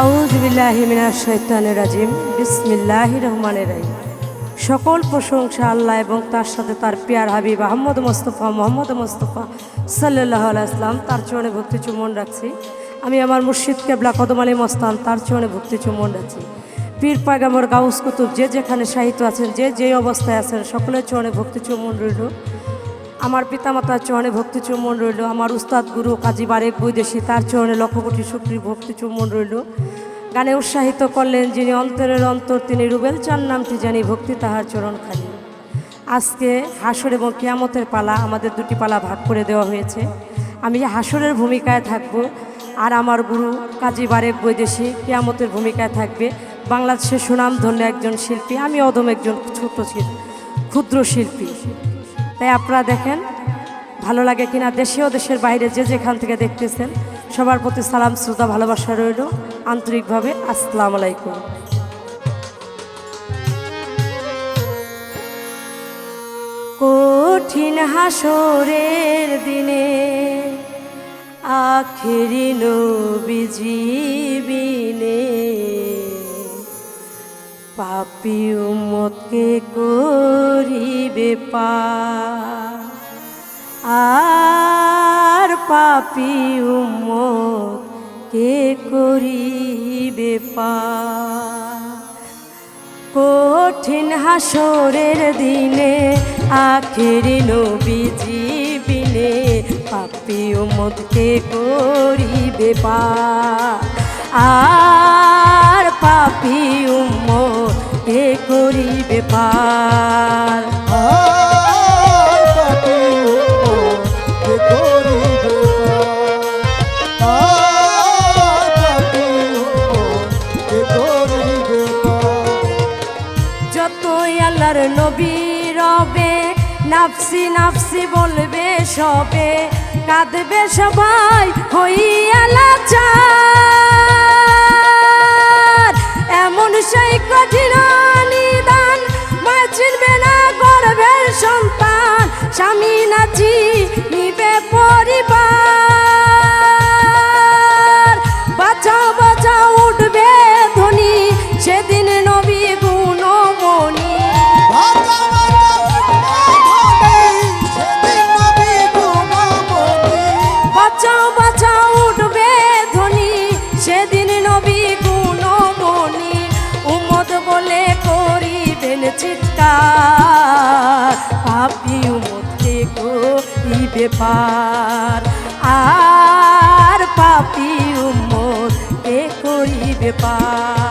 আউজবিল্লাহিমিনাশাইতানের রাজিম। বিসমিল্লাহ রহমানের রাহিম। সকল প্রশংসা আল্লাহ এবং তার সাথে তার পিয়ার হাবিব আহমদ মোস্তফা, মোহাম্মদ মোস্তফা সাল্লাহ আলাইসলাম তার চরণে ভক্তি চুমন রাখছি। আমি আমার মুর্শিদ কেবলা কদম আলী মস্তান, তার চরণে ভক্তি চুমন রাখছি। পীর পাগামর গাউস কুতুব, যে যেখানে সাহিত্য আছেন, যে যে অবস্থায় আছেন, সকলের চরণে ভক্তি চুমন রইল। আমার পিতামাতার চরণে ভক্তি চুম্বন রইল। আমার উস্তাদ গুরু কাজী বারেক বৈদেশি, তার চরণে লক্ষ কোটি শুক্রি ভক্তি চুম্বন রইল। গানে উৎসাহিত করলেন যিনি অন্তরের অন্তর, তিনি রুবেল চান নামটি জানি ভক্তি তাহার চরণ খালি। আজকে হাসর এবং কিয়ামতের পালা, আমাদের দুটি পালা ভাগ করে দেওয়া হয়েছে। আমি হাসরের ভূমিকায় থাকব আর আমার গুরু কাজী বারেক বৈদেশি কিয়ামতের ভূমিকায় থাকবে। বাংলাদেশের সুনামধন্য একজন শিল্পী, আমি অদম একজন ছোট শিল্পী, ক্ষুদ্র শিল্পী। তাই আপনারা দেখেন, ভালো লাগে কিনা দেশে ও দেশের বাইরে যে যেখান থেকে দেখতেছেন, সবার প্রতি সালাম শ্রোতা ভালোবাসা রইল। আন্তরিকভাবে আসসালাম আলাইকুম। কঠিন হাসরের দিনে আখেরি নবীজিবিনে পাপি উম্মতকে করিবে পা আর পাপি উম্মত কে করিবে পা কঠিন হাসরের দিনে, আখেরি নবীজি বিনে পাপি উম্মতকে করিবে পা সবে কাঁদবে সবাই, হইয়া লাচার। এমন সেই কঠিন নিদান মা চিনবে না গর্ভের সন্তান। স্বামী নাচি নিবে পরিবার। করিবে পার। আর পাপি উম্মত কে করিবে পার?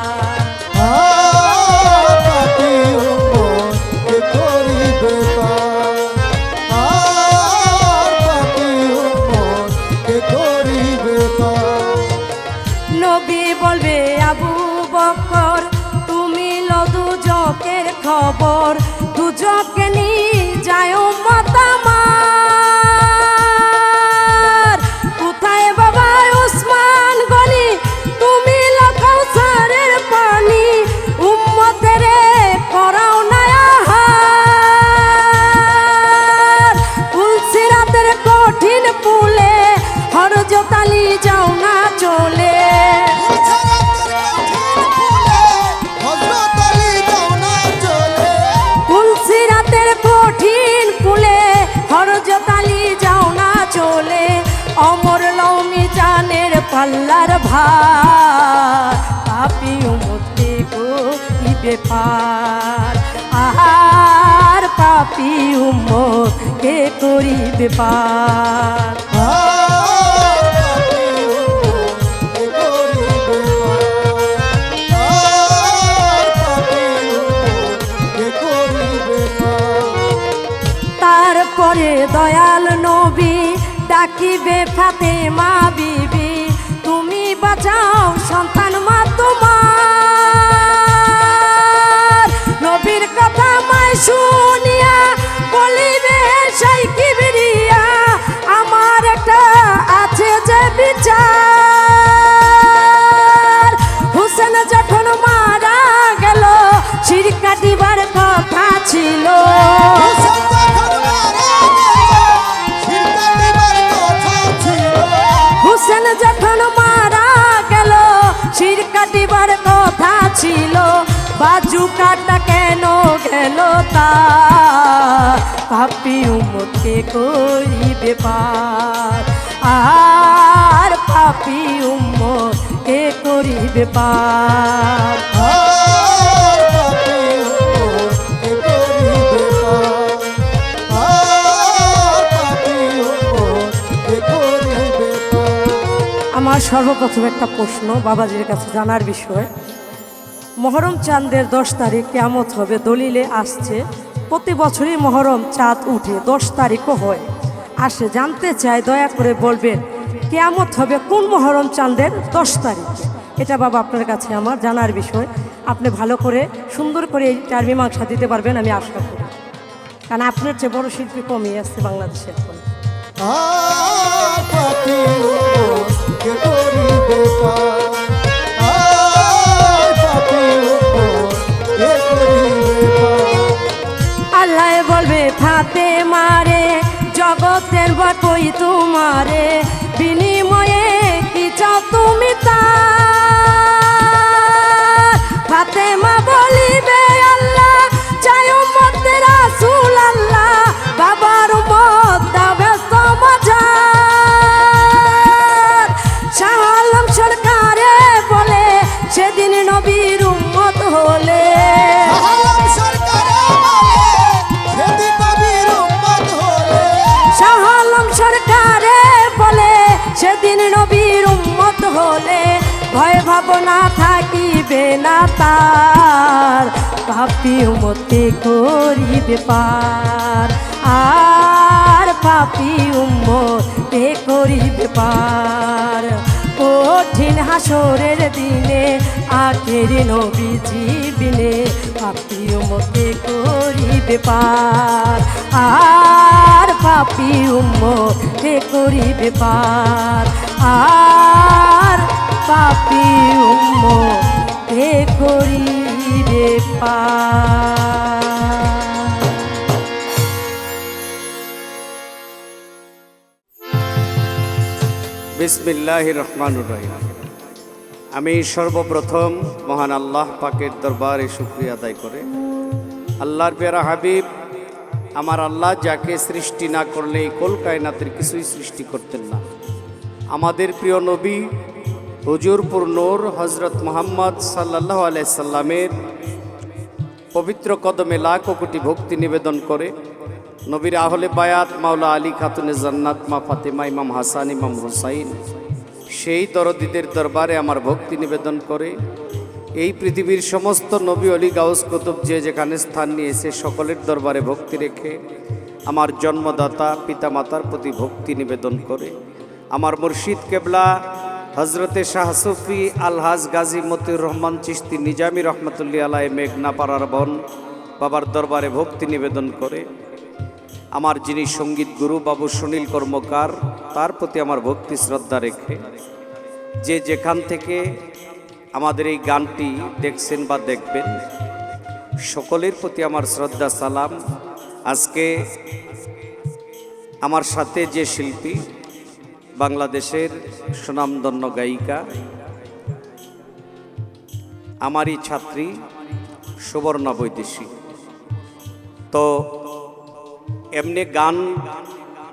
ব্যাপার আহার পাপি উম্মত কে করি ব্যাপার তারপরে দয়াল নবী ডাকিবে ফাতেমা ছিল। হুসেন যখন মারা গেল শির কাটিবার কথা ছিল। বাজু কাটা কেন গেল তা পাপি উম্মতকে করিবে পার। আর পাপি উম্মত কে করিবে পার। আমার সর্বপ্রথম একটা প্রশ্ন বাবাজির কাছে জানার বিষয়। মহরম চাঁদের দশ তারিখ কেমত হবে, দলিলে আসছে, প্রতি বছরই মহরম চাঁদ উঠে, দশ তারিখও হয়। আসে, জানতে চাই দয়া করে বলবেন, কেয়ামত হবে কোন মহরম চাঁদের দশ তারিখ? এটা বাবা আপনার কাছে আমার জানার বিষয়। আপনি ভালো করে, সুন্দর করে এই চার মীমাংসা দিতে পারবেন, আমি আশা করি। কারণ আপনার চেয়ে বড় শিল্পী কমই আসছে বাংলাদেশে এখন। জগতের বা কই তোমারে বিনিময়ে কি চাও তুমি তার। থাকিবে না তার পাপি উম্মতে করিবে পার। আর পাপি উম্মতে করিবে পার। কঠিন হাসরের দিনে আখের নবীজি বিনে পাপি উমতে করিবে পার। আর পাপি উম্মতে করিবে পার। আর পাপি উম্মতে করিবে পার বিসমিল্লাহ রহমানুর রহিম। আমি সর্বপ্রথম মহান আল্লাহ পাকের দরবারে শুক্রিয়া আদায় করে। আল্লাহর পেয়ারা হাবিব, আমার আল্লাহ যাকে সৃষ্টি না করলে এই কল কায়নাতের কিছুই সৃষ্টি করতেন না। আমাদের প্রিয় নবী হুজুরপুর নূর হজরত মোহাম্মদ সাল্লাহ আলাইসাল্লামের পবিত্র কদমে লাখো কোটি ভক্তি নিবেদন করে নবীর আহলে বায়াত মাওলা আলী খাতুনে জান্নাত, মা ফাতেমা, ইমাম হাসান, ইমাম হুসাইন সেই দরদিদের দরবারে আমার ভক্তি নিবেদন করে। এই পৃথিবীর সমস্ত নবী অলি গাউস কুতুব যে যেখানে স্থান নিয়েছে সকলের দরবারে ভক্তি রেখে আমার জন্মদাতা, পিতামাতার প্রতি ভক্তি নিবেদন করে। আমার মুর্শিদ কেবলা হজরতে শাহ সুফি আলহাজ গাজী মতিউর রহমান চিস্তি নিজামী রহমতুল্লাহ আলাই মেঘনা পাড়ার বন, বাবার দরবারে ভক্তি নিবেদন করে, আমার যিনি সংগীত গুরু বাবু সুনীল কর্মকার, তার প্রতি আমার ভক্তি শ্রদ্ধা রেখে, যে যেখান থেকে আমাদের এই গানটি দেখছেন বা দেখবেন, সকলের প্রতি আমার শ্রদ্ধা সালাম। আজকে আমার সাথে যে শিল্পী বাংলাদেশের সুনামধন্য গায়িকা, আমারই ছাত্রী সুবর্ণা বৈদেশিক তো এমনি গান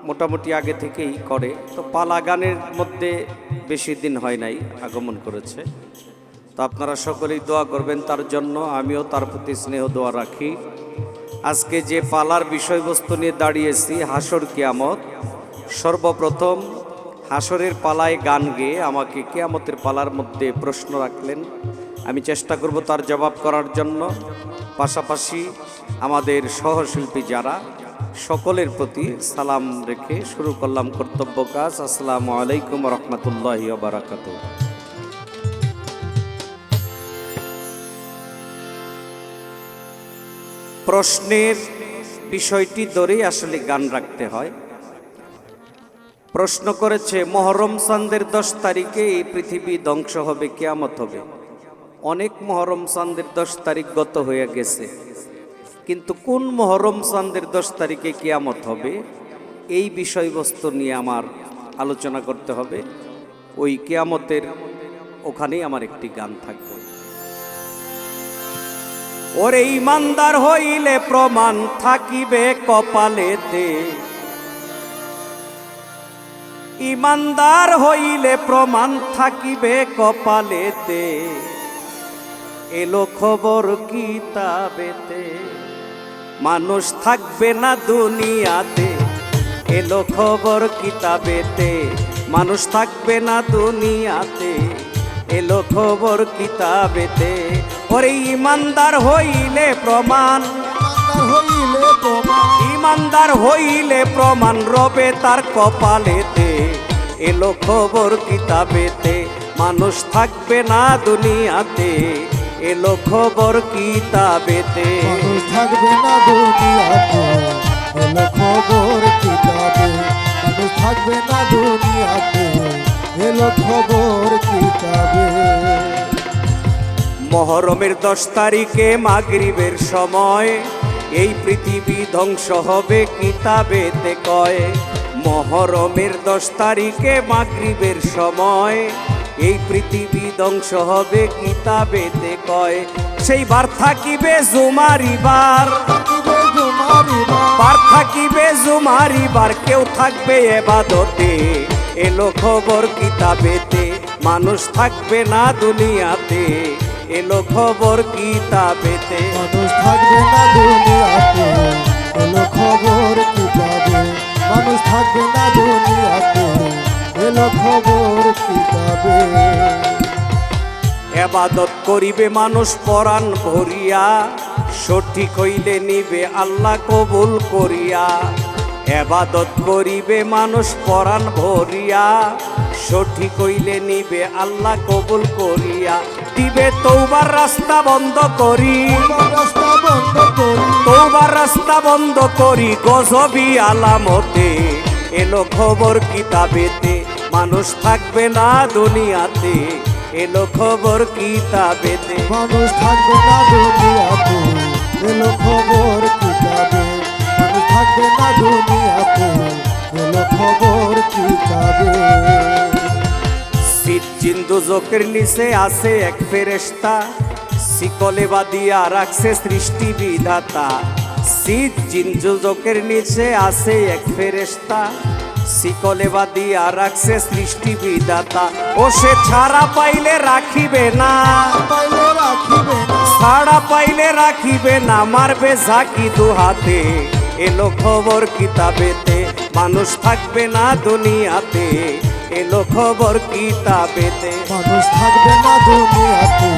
মোটামুটি আগে থেকেই করে, তো পালা গানের মধ্যে বেশি দিন হয় নাই আগমন করেছে। তো আপনারা সকলেই দোয়া করবেন তার জন্য, আমিও তার প্রতি স্নেহ দোয়া রাখি। আজকে যে পালার বিষয়বস্তু নিয়ে দাঁড়িয়েছি, হাসর কিয়ামত, সর্বপ্রথম হাসরের পালায় গান গেয়ে আমাকে কেয়ামতের পালার মধ্যে প্রশ্ন রাখলেন। আমি চেষ্টা করব তার জবাব করার জন্য। পাশাপাশি আমাদের সহশিল্পী যারা, সকলের প্রতি সালাম রেখে শুরু করলাম কর্তব্য কাজ। আসসালামু আলাইকুম রহমতুল্লাহ বারাকাত প্রশ্নের বিষয়টি ধরেই আসলে গান রাখতে হয়। প্রশ্ন করেছে, মহরম চান্দের দশ তারিখে এই পৃথিবী ধ্বংস হবে, কেয়ামত হবে? অনেক মহরম চান্দের দশ তারিখ গত হয়ে গেছে। কিন্তু কোন মহরম চান্দের দশ তারিখে কেয়ামত হবে? এই বিষয়বস্তু নিয়ে আমার আলোচনা করতে হবে। ওই কেয়ামতের ওখানেই আমার একটি গান থাকবে। ওরে ইমানদার হইলে প্রমাণ থাকিবে কপালেতে। ইমানদার হইলে প্রমাণ থাকিবে কপালেতে। এলো খবর কিতাবেতে মানুষ থাকবে না দুনিয়াতে। এলো খবর কিতাবেতে মানুষ থাকবে না দুনিয়াতে। এলো খবর কিতাবেতে ওরে ইমানদার হইলে প্রমাণ। হইলে প্রমাণ। ইমানদার হইলে প্রমাণ রবে তার কপালেতে। এলো খবর কিতাবেতে মানুষ থাকবে না দুনিয়াতে। এলো খবর কিতাবেতে। মানুষ থাকবে না দুনিয়াতে এলো খবর কিতাবে। মানুষ থাকবে না দুনিয়াতে এলো খবর কিতাবে। মহরমের দশ তারিখে মাগরিবের সময় এই পৃথিবী ধ্বংস হবে কিতাবেতে কয়। মহরমের দশ তারিখে মাগরিবের সময়। এই পৃথিবী ধ্বংস হবে কিতাবেতে কয়। সেই বার? থাকিবে জুমারিবার বার থাকিবে জুমারিবার কেউ থাকবে এবাদতে। এলো খবর কিতাবেতে মানুষ থাকবে না দুনিয়াতে। এলো খবর কিতাবেতে মানুষ থাকবে না দুনিয়াতে। এলো খবর কিতাবে মানুষ থাকবে না দুনিয়াতে। এলো খবর কিতাবে এবাদত করিবে মানুষ পরাণ ভরিয়া, সঠিক হইলে নিবে আল্লাহ কবুল করিয়া। এবাদত করিবে মানুষ পরাণ ভরিয়া। সঠিক হইলে নিবে আল্লাহ কবুল করিয়া। দিবে তৌবার রাস্তা বন্ধ করি। রাস্তা বন্ধ করি তৌবার রাস্তা বন্ধ করি, গজবি আলামতে। এলো খবর কিতাবেতে, মানুষ থাকবে না দুনিয়াতে। এলো খবর কিতাবেতে, মানুষ থাকবে না দুনিয়াতে। এলো খবর মানুষ থাকবে না দুনিয়াতে এলো খবর কিতাবে। সিট জিন্দু জোকের নিচে আছে এক ফেরেস্তা শিকলে বাদিয়া রাখছে সৃষ্টি বিধাতা। সিট জিন্দু জোকের নিচে আছে এক ফেরেস্তা শিকলে বাদিয়া রাখছে সৃষ্টি বিধাতা। ও সে ছাড়া পাইলে রাখিবে না। পাইলে রাখিবে না। ছাড়া পাইলে রাখিবে না মারবে ঝাঁকি দু হাতে এলো খবর কিতাবেতে, মানুষ থাকবে না দুনিয়াতে। এলো খবর কিতাবেতে, মানুষ থাকবে না দুনিয়াতে।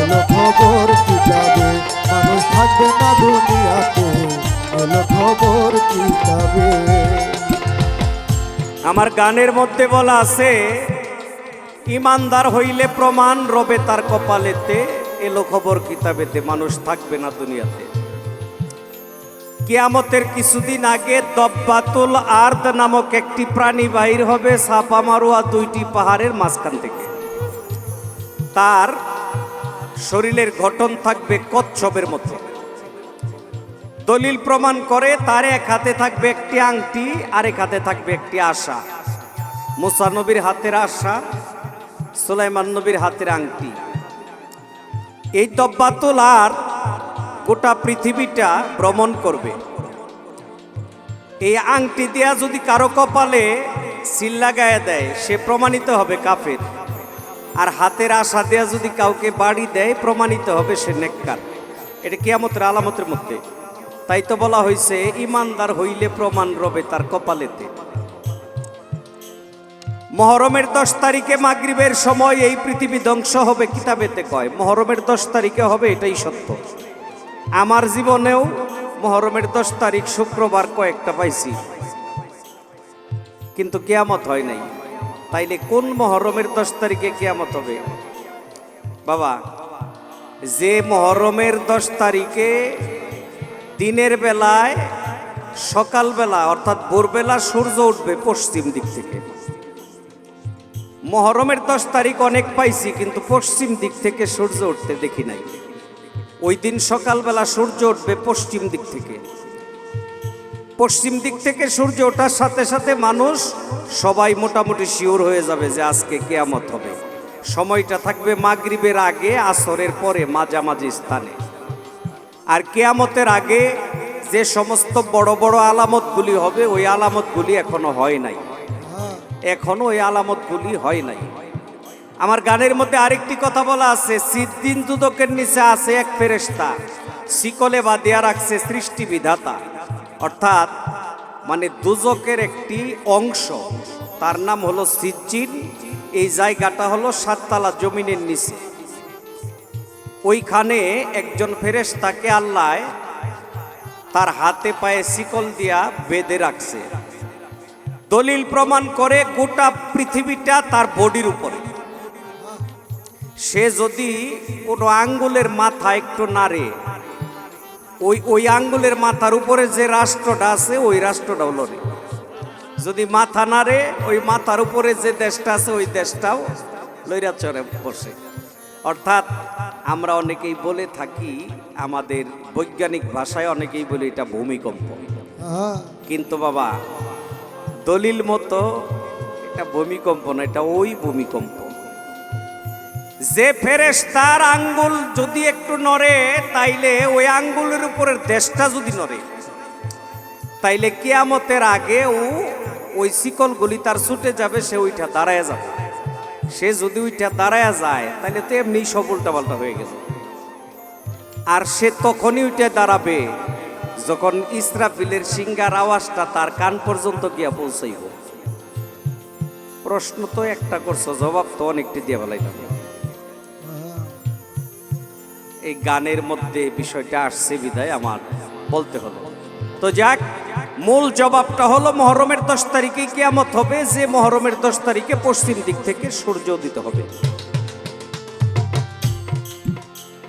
এলো খবর কিতাবে, মানুষ থাকবে না দুনিয়াতে। এলো খবর কিতাবে। আমার গানের মধ্যে বলা আছে, ইমানদার হইলে প্রমাণ রবে তার কপালেতে। এলো খবর কিতাবেতে, মানুষ থাকবে না দুনিয়াতে। কিয়ামতের কিছুদিন আগে দব্বাতুল আর্দ নামক একটি প্রাণী বাহির হবে সাপা মারোয়া দুইটি পাহাড়ের মাঝখান থেকে। তার শরীরের গঠন থাকবে কচ্ছপের মতো। দলিল প্রমাণ করে তার এক হাতে থাকবে একটি আংটি আর এক হাতে থাকবে একটি আশা। মুসা নবীর হাতের আশা, সুলাইমান নবীর হাতের আংটি। এই দব্বাতুল আর গোটা পৃথিবীটা ভ্রমণ করবে। এই আংটি দেয়া যদি কারও কপালে সিল লাগায় দেয়, সে প্রমাণিত হবে কাফের। আর হাতের আশা দেয়া যদি কাউকে বাড়ি দেয়, প্রমাণিত হবে সে নেককার। এটা কিয়ামতের আলামতের মধ্যে। তাই তো বলা হয়েছে ইমানদার হইলে প্রমাণ রবে তার কপালেতে। মহরমের দশ তারিখে মাগরিবের সময় এই পৃথিবী ধ্বংস হবে কিতাবেতে কয়। মহরমের দশ তারিখে হবে এটাই সত্য। আমার জীবনেও মহরমের দশ তারিখ শুক্রবার কয়েকটা পাইছি। কিন্তু কেয়ামত হয় নাই। তাইলে কোন মহরমের দশ তারিখে কেয়ামত হবে? বাবা, যে মহরমের দশ তারিখে দিনের বেলায় সকালবেলা, অর্থাৎ ভোরবেলা সূর্য উঠবে পশ্চিম দিক থেকে। মহরমের দশ তারিখ অনেক পাইছি, কিন্তু পশ্চিম দিক থেকে সূর্য উঠতে দেখি নাই। ওই দিন সকালবেলা সূর্য উঠবে পশ্চিম দিক থেকে। পশ্চিম দিক থেকে সূর্য ওঠার সাথে সাথে মানুষ সবাই মোটামুটি শিওর হয়ে যাবে যে আজকে কেয়ামত হবে। সময়টা থাকবে মাগরিবের আগে, আসরের পরে, মাঝামাঝি স্থানে। আর কেয়ামতের আগে যে সমস্ত বড় বড় আলামতগুলি হবে, ওই আলামতগুলি এখনও হয় নাই। এখনও ওই আলামতগুলি হয় নাই। আমার গানের মধ্যে আরেকটি কথা বলা আছে, সিদ্দিন দুদকের নিচে আছে এক ফেরেস্তা শিকলে বা দেয়া রাখছে সৃষ্টি বিধাতা। অর্থাৎ মানে দুজকের একটি অংশ, তার নাম হলো সিজ্জিন, এই জায়গাটা হলো সাততলা জমিনের নিচে। ওইখানে একজন ফেরেস্তাকে আল্লাহ তার হাতে পায়ে শিকল দিয়া বেঁধে রাখছে। দলিল প্রমাণ করে গোটা পৃথিবীটা তার বডির উপরে। সে যদি কোনো আঙ্গুলের মাথা একটু নাড়ে ওই ওই আঙ্গুলের মাথার উপরে যে রাষ্ট্রটা আছে ওই রাষ্ট্রটাও লড়ে। যদি মাথা নাড়ে ওই মাথার উপরে যে দেশটা আছে ওই দেশটাও লইরা চড়ে বসে। অর্থাৎ আমরা অনেকেই বলে থাকি আমাদের বৈজ্ঞানিক ভাষায় অনেকেই বলি এটা ভূমিকম্প। কিন্তু বাবা দলিল মতো এটা ভূমিকম্প না এটা ওই ভূমিকম্প। যে ফেরেস তার আঙ্গুল যদি একটু নড়ে, তাইলে ওই আঙ্গুলের উপরের দেশটা যদি নড়ে, তাইলে কিয়ামতের আগে ও ওই শিকল গলি তার ছুটে যাবে, সে ওইটা দাঁড়ায় যাবে। সে যদি ওইটা দাঁড়ায় যায় তাহলে তো এমনি সব উল্টাপাল্টা হয়ে গেছে। আর সে তখনই ওইটা দাঁড়াবে যখন ইসরাফিলের সিঙ্গার আওয়াজটা তার কান পর্যন্ত গিয়া পৌঁছাইব। প্রশ্ন তো একটা করছ, জবাব তো অনেকটি দিয়ে বলাইলাম এই গানের মধ্যে বিষয়টা আসছে বিদায় আমার, বলতে হলো। তো যাক, মূল জবাবটা হলো, মহরমের দশ তারিখে কিয়ামত হবে, যে মহরমের দশ তারিখে পশ্চিম দিক থেকে সূর্য উদিত হবে।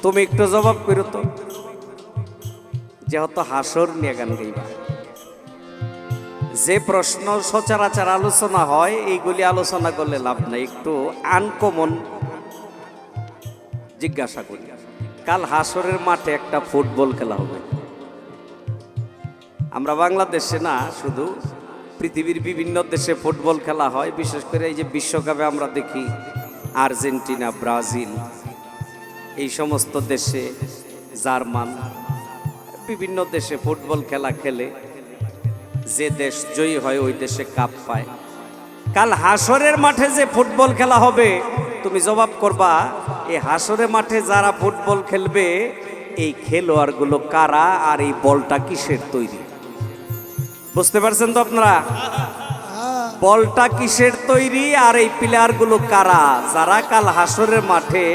তুমি একটু জবাব করো তো। যেহেতু হাসর নিয়ে গান গাইবা। যে প্রশ্ন সচরাচর আলোচনা হয়, এইগুলি আলোচনা করলে লাভ নাই, একটু আনকমন জিজ্ঞাসা করি। কাল হাসরের মাঠে একটা ফুটবল খেলা হবে। আমরা বাংলাদেশে না, শুধু পৃথিবীর বিভিন্ন দেশে ফুটবল খেলা হয়। বিশেষ করে এই যে বিশ্বকাপে আমরা দেখি আর্জেন্টিনা, ব্রাজিল, এই সমস্ত দেশে জার্মান, বিভিন্ন দেশে ফুটবল খেলা খেলে যে দেশ জয়ী হয়, ওই দেশে কাপ পায়। কাল হাসরের মাঠে যে ফুটবল খেলা হবে, তুমি জবাব করবা এই হাসরের মাঠে যারা ফুটবল খেলবে, এই খেলোয়াড়গুলো কারা আর এই বলটা কিসের তৈরি? বুঝতে পারছেন তো আপনারা? বলটা কিসের তৈরি আর এই প্লেয়ারগুলো কারা যারা কাল হাসরের মাঠে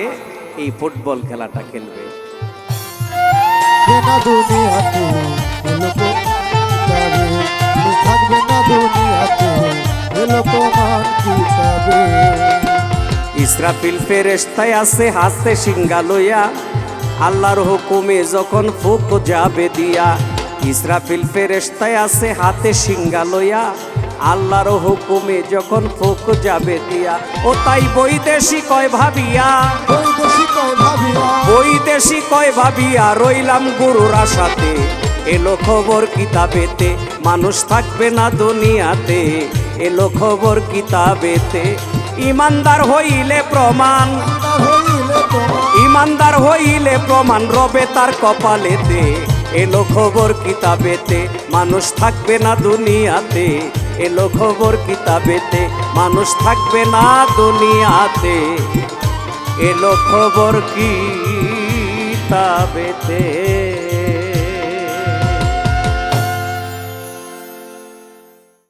এই ফুটবল খেলাটা খেলবে? থাকবে না ইসরাফিল ফেরেস্তায় আছে হাতে সিঙ্গা লইয়া। আল্লাহর হুকুমে যখন ফুক যাবে দিয়া ইসরাফিল ফেরেস্তায় আছে হাতে সিঙ্গা লইয়া। আল্লাহর হুকুমে যখন ফুক যাবে দিয়া ও তাই বৈদেশি কয় ভাবিয়া। বৈদেশিক কয় ভাবিয়া। বৈদেশি কয় ভাবিয়া রইলাম গুরুর আশাতে। এলো খবর কিতাবেতে মানুষ থাকবে না দুনিয়াতে। এলো খবর কিতাবেতে ইমানদার হইলে প্রমাণ। ইমানদার হইলে প্রমাণ, রবে তার কপালেতে। এলো খবর কিতাবেতে, মানুষ থাকবে না দুনিয়াতে। এলো খবর কিতাবেতে, মানুষ থাকবে না দুনিয়াতে। এলো খবর কিতাবেতে।